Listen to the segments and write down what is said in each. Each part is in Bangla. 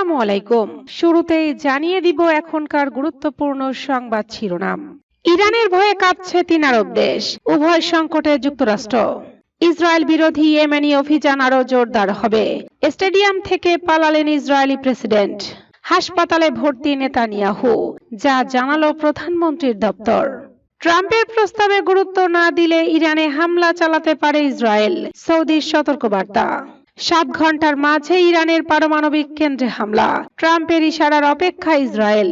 আসসালামু আলাইকুম। শুরুতেই জানিয়ে দিব এখনকার গুরুত্বপূর্ণ সংবাদ শিরোনাম। ইরানের ভয়ে কাঁপছে তিন আরব দেশ, উভয় সংকটে যুক্তরাষ্ট্র। ইসরায়েল বিরোধী ইয়েমেনি অভিযান আরও জোরদার হবে। স্টেডিয়াম থেকে পালালেন ইসরায়েলি প্রেসিডেন্ট। হাসপাতালে ভর্তি নেতানিয়াহু, যা জানালো প্রধানমন্ত্রীর দপ্তর। ট্রাম্পের প্রস্তাবে গুরুত্ব না দিলে ইরানে হামলা চালাতে পারে ইসরায়েল, সৌদির সতর্কবার্তা। সাত ঘণ্টার মাঝে ইরানের পারমাণবিক কেন্দ্রে হামলা। ট্রাম্পের ইশারার অপেক্ষা ইসরায়েল।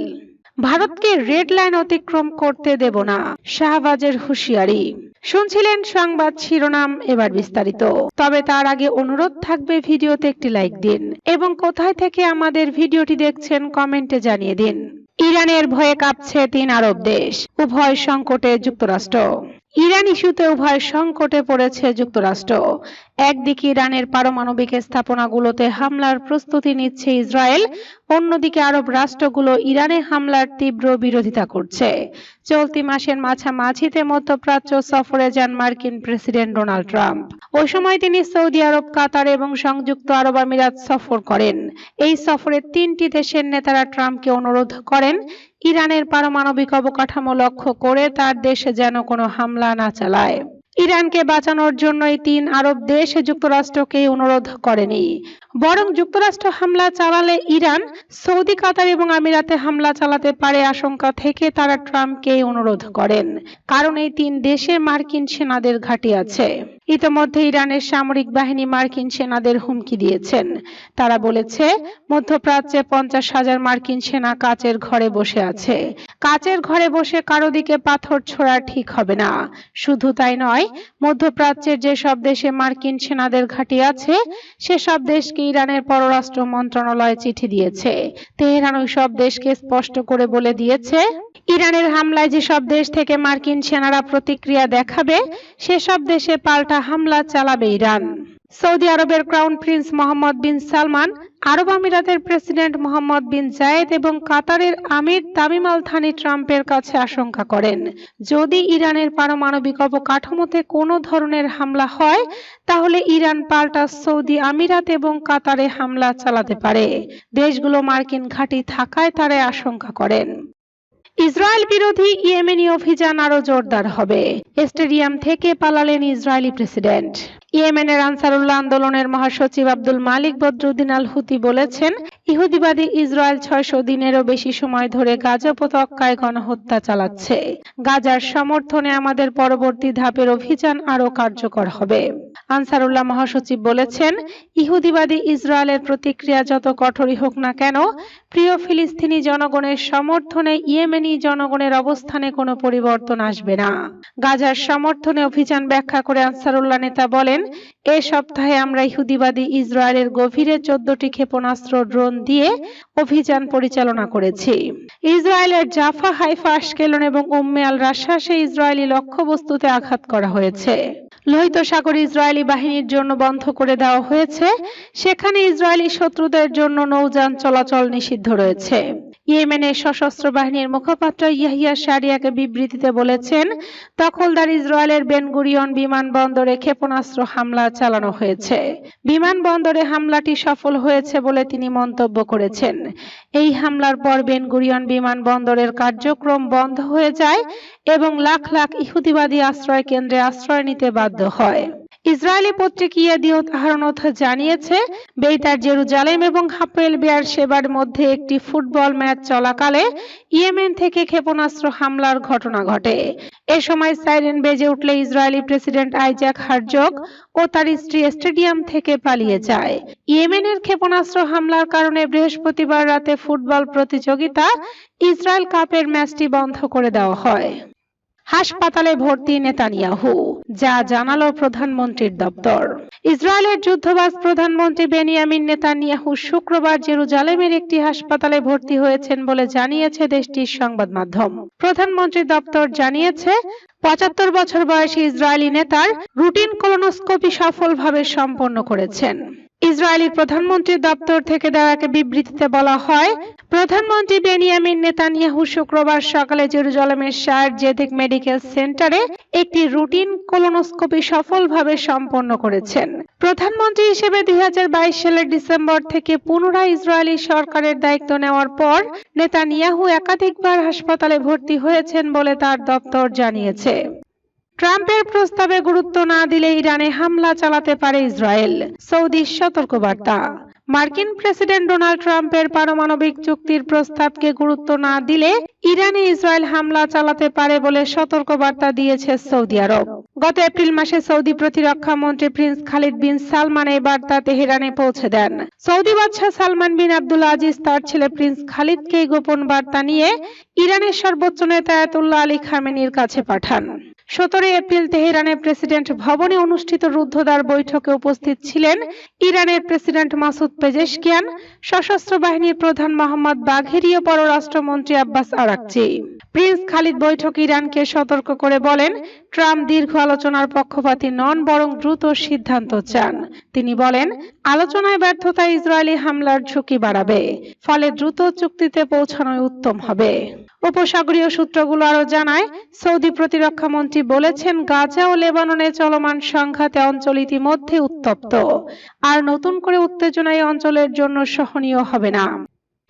ভারতকে রেড লাইন অতিক্রম করতে দেব না, শাহবাজের হুঁশিয়ারি। শুনছিলেন সংবাদ শিরোনাম এবার বিস্তারিত। তবে তার আগে অনুরোধ থাকবে ভিডিওতে একটি লাইক দিন এবং কোথায় থেকে আমাদের ভিডিওটি দেখছেন কমেন্টে জানিয়ে দিন। ইরানের ভয়ে কাঁপছে তিন আরব দেশ, উভয় সংকটে যুক্তরাষ্ট্র। ইরান ইস্যুতে উভয় সংকটে পড়েছে যুক্তরাষ্ট্র। একদিকে ইরানের পারমাণবিক স্থাপনাগুলোতে হামলার প্রস্তুতি নিচ্ছে ইসরায়েল, অন্যদিকে আরব রাষ্ট্রগুলো ইরানে হামলার তীব্র বিরোধিতা করছে। চলতি মাসের মাঝামাঝিতে মধ্যপ্রাচ্য সফরে যান মার্কিন প্রেসিডেন্ট ডোনাল্ড ট্রাম্প। ওই সময় তিনি সৌদি আরব, কাতার এবং সংযুক্ত আরব আমিরাত সফর করেন। এই সফরে তিনটি দেশের নেতারা ট্রাম্পকে অনুরোধ করেন ইরানের পারমাণবিক অবকাঠামো লক্ষ্য করে তার দেশে যেন কোনো হামলা না চালায়। ইরানকে বাঁচানোর জন্যই তিন আরব দেশ যুক্তরাষ্ট্রকে অনুরোধ করেনি। বরং যুক্তরাষ্ট্র হামলা চালালে ইরান, সৌদি, কাতার এবং আমিরাতে হামলা চালাতে পারে আশঙ্কা থেকে তারা ট্রাম্পকে অনুরোধ করেন। কারণ এই তিন দেশে মার্কিন সেনাদের ঘাঁটি আছে। ইতোমধ্যে ইরানের সামরিক বাহিনী মার্কিন সেনাদের হুমকি দিয়েছেন। তারা বলেছে, মধ্যপ্রাচ্যে পঞ্চাশ হাজার মার্কিন সেনা কাচের ঘরে বসে আছে। কাচের ঘরে বসে কারও দিকে পাথর ছোড়া ঠিক হবে না। শুধু তাই নয়, মধ্যপ্রাচ্যের যেসব দেশে মার্কিন সেনাদের ঘাঁটি আছে, সেসব দেশকে ইরানের পররাষ্ট্র মন্ত্রণালয় চিঠি দিয়েছে। তেহরান ওই সব দেশকে স্পষ্ট করে বলে দিয়েছে, ইরানের হামলায় যেসব দেশ থেকে মার্কিন সেনারা প্রতিক্রিয়া দেখাবে, সেসব দেশে পাল্টা হামলা চালাবে ইরান। সৌদি আরবের crown prince Mohammed bin Salman, Arab আমিরাতের প্রেসিডেন্ট মোহাম্মদ বিন জায়েদ এবং কাতারের আমির তামিম আল থানি ট্রাম্পের কাছে আশঙ্কা করেন। যদি ইরানের পারমাণবিক অবকাঠামোতে কোনো ধরনের হামলা হয়, তাহলে ইরান পাল্টা সৌদি আমিরাত এবং কাতারে হামলা চালাতে পারে। দেশগুলো মার্কিন ঘাঁটি থাকায় তারা আশঙ্কা করেন। ইসরায়েল বিরোধী ইয়েমেনি অভিযান আরও জোরদার হবে। স্টেডিয়াম থেকে পালালেন ইসরায়েলি প্রেসিডেন্ট। ইয়েমেনের আনসারুল্লাহ আন্দোলনের মহাসচিব আব্দুল মালিক বদরুদ্দিন আল হুতি বলেছেন, ইহুদিবাদী ইসরায়েল ছয়শো দিনেরও বেশি সময় ধরে গাজা উপত্যকায় গণহত্যা চালাচ্ছে। গাজার সমর্থনে আমাদের পরবর্তী ধাপের অভিযান আরও কার্যকর হবে। আনসারুল্লাহ মহাসচিব বলেছেন, ইহুদিবাদী ইসরায়েলের প্রতিক্রিয়া যত কঠোরই হোক না কেন, প্রিয় ফিলিস্তিনি জনগণের সমর্থনে ইয়েমেনি জনগণের অবস্থানে কোনো পরিবর্তন আসবে না। গাজার সমর্থনে অভিযান ব্যাখ্যা করে আনসারুল্লাহ নেতা বলেন এ সপ্তাহে আমরা ইহুদিবাদী ইসরায়েলের গভীরে চোদ্দটি ক্ষেপণাস্ত্র ড্রোন দিয়ে অভিযান পরিচালনা করেছি। ইসরায়েলের জাফা হাইফা আশকেলন এবং উম্মে আল রাশাসে ইসরায়েলি লক্ষ্যবস্তুতে আঘাত করা হয়েছে। লোহিত সাগর ইসরায়েলি বাহিনীর জন্য বন্ধ করে দেওয়া হয়েছে। সেখানে ইসরায়েলি শত্রুদের জন্য নৌযান চলাচল নিষিদ্ধ রয়েছে। ইয়েমেনের সশস্ত্র বাহিনীর মুখপাত্র ইয়াহিয়া সারিয়াকে বিবৃতিতে বলেছেন, দখলদার ইসরায়েলের বেনগুরিয়ন বিমানবন্দরে ক্ষেপণাস্ত্র হামলা চালানো হয়েছে। বিমানবন্দরে হামলাটি সফল হয়েছে বলে তিনি মন্তব্য করেছেন। এই হামলার পর বেনগুরিয়ন বিমানবন্দরের কার্যক্রম বন্ধ হয়ে যায় এবং লাখ লাখ ইহুদিবাদী আশ্রয় কেন্দ্রে আশ্রয় নিতে বাধ্য হয়। ইসরায়েলি পত্রিকা ইয়েদিওত আহরণত জানিয়েছে, বেইতার জেরুজালেম এবং হাপেল বেয়ার সেবার মধ্যে একটি ফুটবল ম্যাচ চলাকালে ইয়েমেন থেকে ক্ষেপণাস্ত্র হামলার ঘটনা ঘটে। এ সময় সাইরেন বেজে উঠলে ইসরায়েলি প্রেসিডেন্ট আইজাক হারজক ও তার স্ত্রী স্টেডিয়াম থেকে পালিয়ে যায়। ইয়েমেনের ক্ষেপণাস্ত্র হামলার কারণে বৃহস্পতিবার রাতে ফুটবল প্রতিযোগিতা ইসরায়েল কাপের ম্যাচটি বন্ধ করে দেওয়া হয়। হাসপাতালে ভর্তি নেতানিয়াহু, যা জানালো প্রধানমন্ত্রীর দপ্তর। ইসরায়েলের যুদ্ধবাজ প্রধানমন্ত্রী বেনিয়ামিন নেতানিয়াহু শুক্রবার জেরুজালেমের একটি হাসপাতালে ভর্তি হয়েছেন বলে জানিয়েছে দেশটির সংবাদ মাধ্যম। প্রধানমন্ত্রী দপ্তর জানিয়েছে, পঁচাত্তর বছর বয়সী ইসরায়েলি নেতার রুটিন কোলোনোস্কোপি সফলভাবে সম্পন্ন করেছেন। ইসরায়েলি প্রধানমন্ত্রীর দপ্তর থেকে দেওয়া এক বিবৃতিতে বলা হয় প্রধানমন্ত্রী বেনিয়ামিন নেতানিয়াহু শুক্রবার সকালে জেরুজালেমের শায়ার জেদিক মেডিকেল সেন্টারে একটি রুটিন কোলোনোস্কোপি সফলভাবে সম্পন্ন করেছেন। প্রধানমন্ত্রী হিসেবে দুই হাজার বাইশ সালের ডিসেম্বর থেকে পুনরায় ইসরায়েলি সরকারের দায়িত্ব নেওয়ার পর নেতানিয়াহু একাধিকবার হাসপাতালে ভর্তি হয়েছেন বলে তার দপ্তর জানিয়েছে। ট্রাম্পের প্রস্তাবে গুরুত্ব না দিলে ইরানে হামলা চালাতে পারে ইসরায়েল। সৌদির সতর্কবার্তা। মার্কিন প্রেসিডেন্ট ডোনাল্ড ট্রাম্পের পারমাণবিক চুক্তির প্রস্তাবকে গুরুত্ব না দিলে ইরানে ইসরায়েল হামলা চালাতে পারে বলে সতর্কবার্তা দিয়েছে সৌদি আরব। গত এপ্রিল মাসে সৌদি প্রতিরক্ষা মন্ত্রী প্রিন্স খালিদ বিন সালমান এই বার্তা তেহরানে পৌঁছে দেন। সৌদি বাদশাহ সালমান বিন আব্দুল আজিজ তার ছেলে প্রিন্স খালিদকে এই গোপন বার্তা নিয়ে ইরানের সর্বোচ্চ নেতা আয়াতুল্লাহ আলী খামেনির কাছে পাঠান। সতেরোই এপ্রিল তেহরানে প্রেসিডেন্ট ভবনে অনুষ্ঠিত রুদ্ধদ্বার বৈঠকে উপস্থিত ছিলেন ইরানের প্রেসিডেন্ট মাসুদ পেজেশকিয়ান, সশস্ত্র বাহিনীর প্রধান মোহাম্মদ বাঘেরি ও পররাষ্ট্রমন্ত্রী আব্বাস আরাকচি। প্রিন্স খালিদ বৈঠকে ইরানকে সতর্ক করে বলেন, ট্রাম্প দীর্ঘ আলোচনার পক্ষপাতী নন, বরং দ্রুত সিদ্ধান্ত চান। তিনি বলেন, আলোচনায় ব্যর্থতা ইসরায়েলি হামলার ঝুঁকি বাড়াবে, ফলে দ্রুত চুক্তিতে পৌঁছানোই উত্তম হবে। উপসাগরীয় সূত্রগুলো আরও জানায়, সৌদি প্রতিরক্ষা মন্ত্রী বলেছেন, গাজা ও লেবাননে চলমান সংঘাতে অঞ্চল ইতিমধ্যে উত্তপ্ত। আর নতুন করে উত্তেজনা এই অঞ্চলের জন্য সহনীয় হবে না।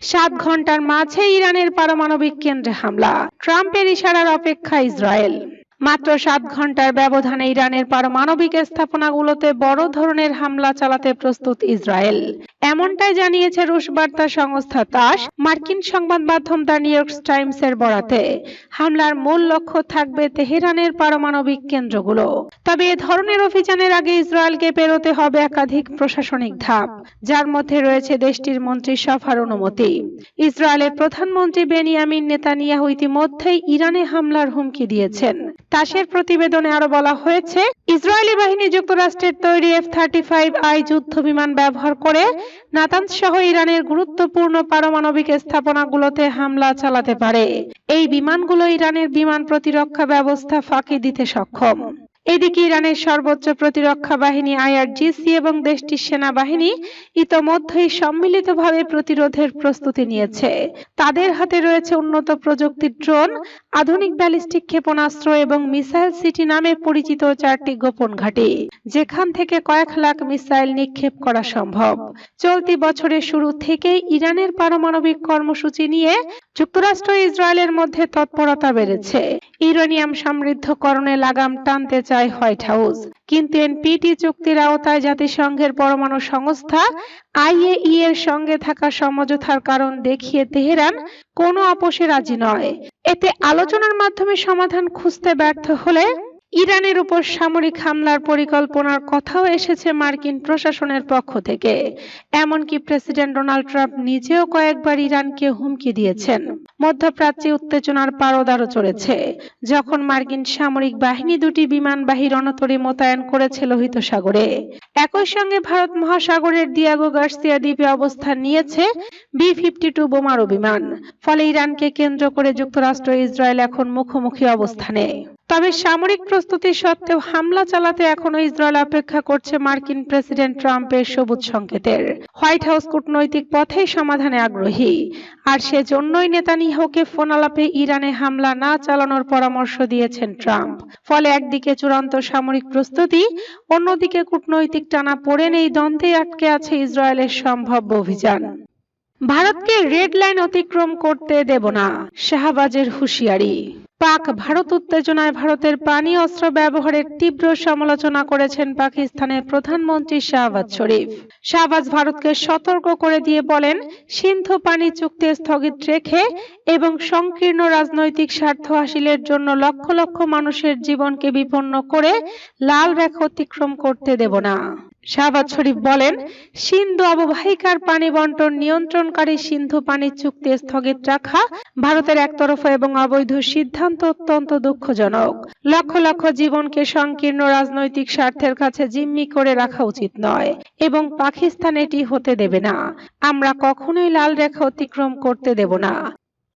সাত ঘণ্টার মাঝে ইরানের পারমাণবিক কেন্দ্রে হামলা। ট্রাম্পের ইশারার অপেক্ষা ইসরায়েল। মাত্র সাত ঘণ্টার ব্যবধানে ইরানের পারমাণবিক স্থাপনাগুলোতে বড় ধরনের হামলা চালাতে প্রস্তুত ইসরায়েল। এমনটাই জানিয়েছে রুশ বার্তা সংস্থা তাস, মার্কিন সংবাদ মাধ্যম দ্য নিউ ইয়র্ক টাইমস এর বরাতে। হামলার মূল লক্ষ্য থাকবে তেহরানের পারমাণবিক কেন্দ্রগুলো। তবে এ ধরনের অভিযানের আগে ইসরায়েলকে পেরোতে হবে একাধিক প্রশাসনিক ধাপ। যার মধ্যে রয়েছে দেশটির মন্ত্রিসভার অনুমতি। ইসরায়েলের প্রধানমন্ত্রী বেনিয়ামিন নেতানিয়াহু ইতিমধ্যেই ইরানে হামলার হুমকি দিয়েছেন। তাসের প্রতিবেদনে আরও বলা হয়েছে, ইসরায়েলি বাহিনী যুক্তরাষ্ট্রের তৈরি এফ থার্টি ফাইভ আই যুদ্ধ বিমান ব্যবহার করে নাতানজ সহ ইরানের গুরুত্বপূর্ণ পারমাণবিক স্থাপনাগুলোতে হামলা চালাতে পারে। এই বিমানগুলো ইরানের বিমান প্রতিরক্ষা ব্যবস্থা ফাঁকি দিতে সক্ষম। এদিকে ইরানের সর্বোচ্চ প্রতিরক্ষা বাহিনী আইআরজিসি এবং দেশটির সেনাবাহিনী ইতোমধ্যেই সম্মিলিতভাবে প্রতিরোধের প্রস্তুতি নিয়েছে। তাদের হাতে রয়েছে উন্নত প্রযুক্তির ড্রোন, আধুনিক ব্যালিস্টিক ক্ষেপণাস্ত্র এবং মিসাইল সিটি নামে পরিচিত চারটি গোপন ঘাঁটি, যেখান থেকে কয়েক লাখ মিসাইল নিক্ষেপ করা সম্ভব। চলতি বছরের শুরু থেকেই ইরানের পারমাণবিক কর্মসূচি নিয়ে যুক্তরাষ্ট্র ইসরায়েলের মধ্যে তৎপরতা বেড়েছে। ইউরেনিয়াম সমৃদ্ধকরণে লাগাম টানতে চায় হোয়াইট হাউস, কিন্তু এনপিটি চুক্তির আওতায় জাতিসংঘের পরমাণু সংস্থা আইএই এর সঙ্গে থাকা সমঝোতার কারণ দেখিয়ে তেহরান কোনো আপোষে রাজি নয়। এতে আলোচনার মাধ্যমে সমাধান খুঁজতে ব্যর্থ হলে ইরানের উপর সামরিক হামলার পরিকল্পনার কথাও এসেছে মার্কিন প্রশাসনের পক্ষ থেকে। এমনকি প্রেসিডেন্ট ডোনাল্ড ট্রাম্প নিজেও কয়েকবার ইরানকে হুমকি দিয়েছেন। মধ্যপ্রাচ্যে উত্তেজনার পারদারও চড়েছে। যখন মার্কিন সামরিক বাহিনী দুটি বিমানবাহী রণতরী মোতায়েন করেছে লোহিত সাগরে একই সঙ্গে ভারত মহাসাগরের দিয়াগো গার্সিয়া দ্বীপে অবস্থান নিয়েছে বি ফিফটি টু বোমারু বিমান। ফলে ইরানকে কেন্দ্র করে যুক্তরাষ্ট্র ইসরায়েল এখন মুখোমুখি অবস্থানে। তবে সামরিক প্রস্তুতি সত্ত্বেও হামলা চালাতে এখনও ইসরায়েল অপেক্ষা করছে মার্কিন প্রেসিডেন্ট ট্রাম্পের সবুজ সংকেতের। হোয়াইট হাউস কূটনৈতিক পথেই সমাধানে আগ্রহী। আর সেজন্যই ফোন আলাপে ইরানে হামলা না চালানোর পরামর্শ দিয়েছেন ট্রাম্প। ফলে একদিকে চূড়ান্ত সামরিক প্রস্তুতি, অন্যদিকে কূটনৈতিক টানা পড়ে নেই দ্বন্দ্বে আটকে আছে ইসরায়েলের সম্ভাব্য অভিযান। ভারতকে রেড লাইন অতিক্রম করতে দেব না, শাহবাজের হুঁশিয়ারি। পাক ভারত উত্তেজনায় ভারতের পানি অস্ত্র ব্যবহারের তীব্র সমালোচনা করেছেন পাকিস্তানের প্রধানমন্ত্রী শাহবাজ শরীফ। শাহবাজ ভারতকে সতর্ক করে দিয়ে বলেন, সিন্ধু পানি চুক্তি স্থগিত রেখে এবং সংকীর্ণ রাজনৈতিক স্বার্থ হাসিলের জন্য লক্ষ লক্ষ মানুষের জীবনকে বিপন্ন করে লাল রেখা অতিক্রম করতে দেব না। শাহবাজ শরীফ বলেন, সিন্ধু অববাহিকার পানি বন্টন নিয়ন্ত্রণকারী সিন্ধু পানি চুক্তি স্থগিত রাখা ভারতের একতরফা এবং অবৈধ সিদ্ধান্ত অত্যন্ত দুঃখজনক। লক্ষ লক্ষ জীবনকে সংকীর্ণ রাজনৈতিক স্বার্থের কাছে জিম্মি করে রাখা উচিত নয় এবং পাকিস্তান এটি হতে দেবে না। আমরা কখনোই লাল রেখা অতিক্রম করতে দেব না।